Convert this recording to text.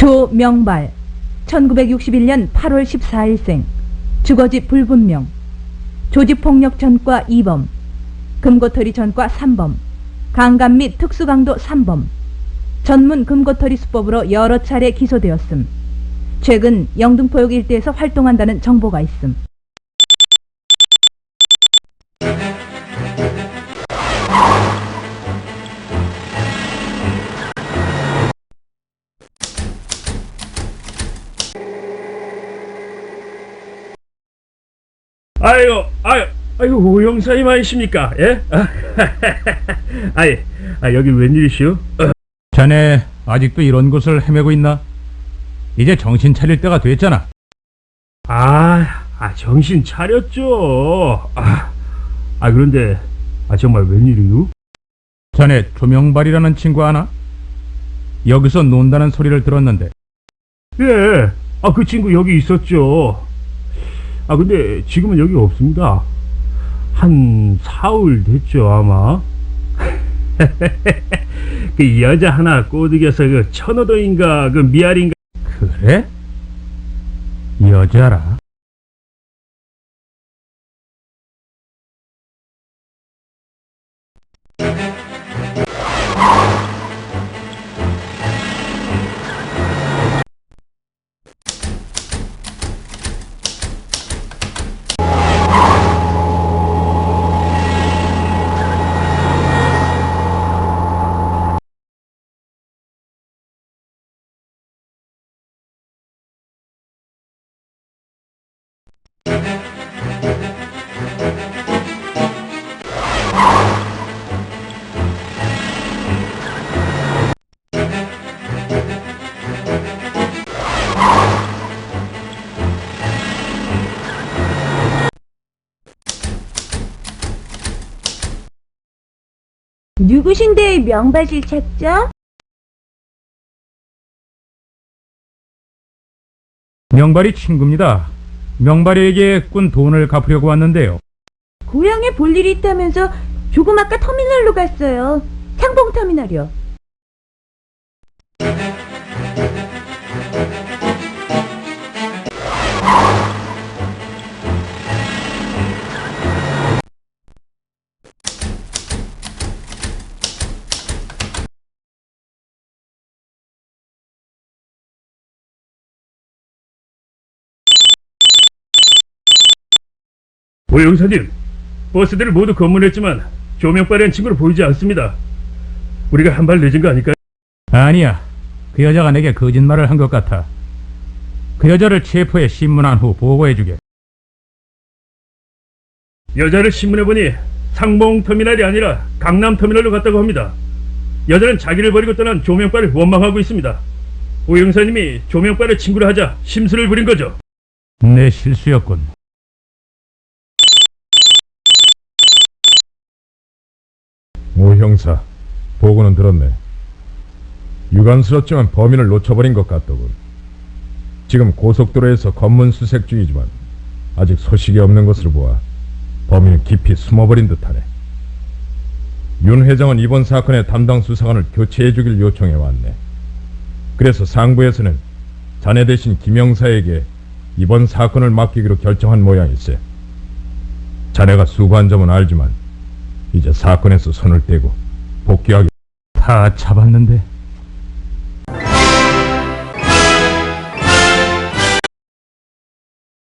조명발 1961년 8월 14일생 주거지 불분명 조직폭력 전과 2범 금고털이 전과 3범 강간 및 특수강도 3범 전문 금고털이 수법으로 여러 차례 기소되었음. 최근 영등포역 일대에서 활동한다는 정보가 있음 아유, 아유, 아유, 오 형사님 아니십니까? 예? 아이, 아, 여기 웬일이시오? 자네 아직도 이런 곳을 헤매고 있나? 이제 정신 차릴 때가 됐잖아. 아, 아, 정신 차렸죠. 아, 아 그런데, 아, 정말 웬일이요? 자네 조명발이라는 친구 아나? 여기서 논다는 소리를 들었는데 예, 아, 그 친구 여기 있었죠. 아, 근데 지금은 여기 없습니다. 한 사흘 됐죠, 아마. 그 여자 하나 꼬드겨서 그 천호도인가, 그 미아리인가. 그래? 여자라? 누구신데 명바실 찾죠? 명발이 친구입니다. 명발이에게 꾼 돈을 갚으려고 왔는데요. 고향에 볼 일이 있다면서 조금 아까 터미널로 갔어요 상봉 터미널이요 오 형사님, 버스들을 모두 검문했지만 조명빨이한 친구를 보이지 않습니다. 우리가 한 발 늦은 거 아닐까요? 아니야. 그 여자가 내게 거짓말을 한 것 같아. 그 여자를 체포해 신문한 후 보고해주게. 여자를 신문해 보니 상봉 터미널이 아니라 강남 터미널로 갔다고 합니다. 여자는 자기를 버리고 떠난 조명빨을 원망하고 있습니다. 오 형사님이 조명빨을 친구로 하자 심술을 부린 거죠. 내 실수였군. 오 형사, 보고는 들었네. 유감스럽지만 범인을 놓쳐버린 것 같더군. 지금 고속도로에서 검문 수색 중이지만 아직 소식이 없는 것으로 보아 범인은 깊이 숨어버린 듯하네. 윤 회장은 이번 사건의 담당 수사관을 교체해주길 요청해 왔네. 그래서 상부에서는 자네 대신 김영사에게 이번 사건을 맡기기로 결정한 모양일세. 자네가 수고한 점은 알지만 이제 사건에서 손을 떼고 복귀하기 다 잡았는데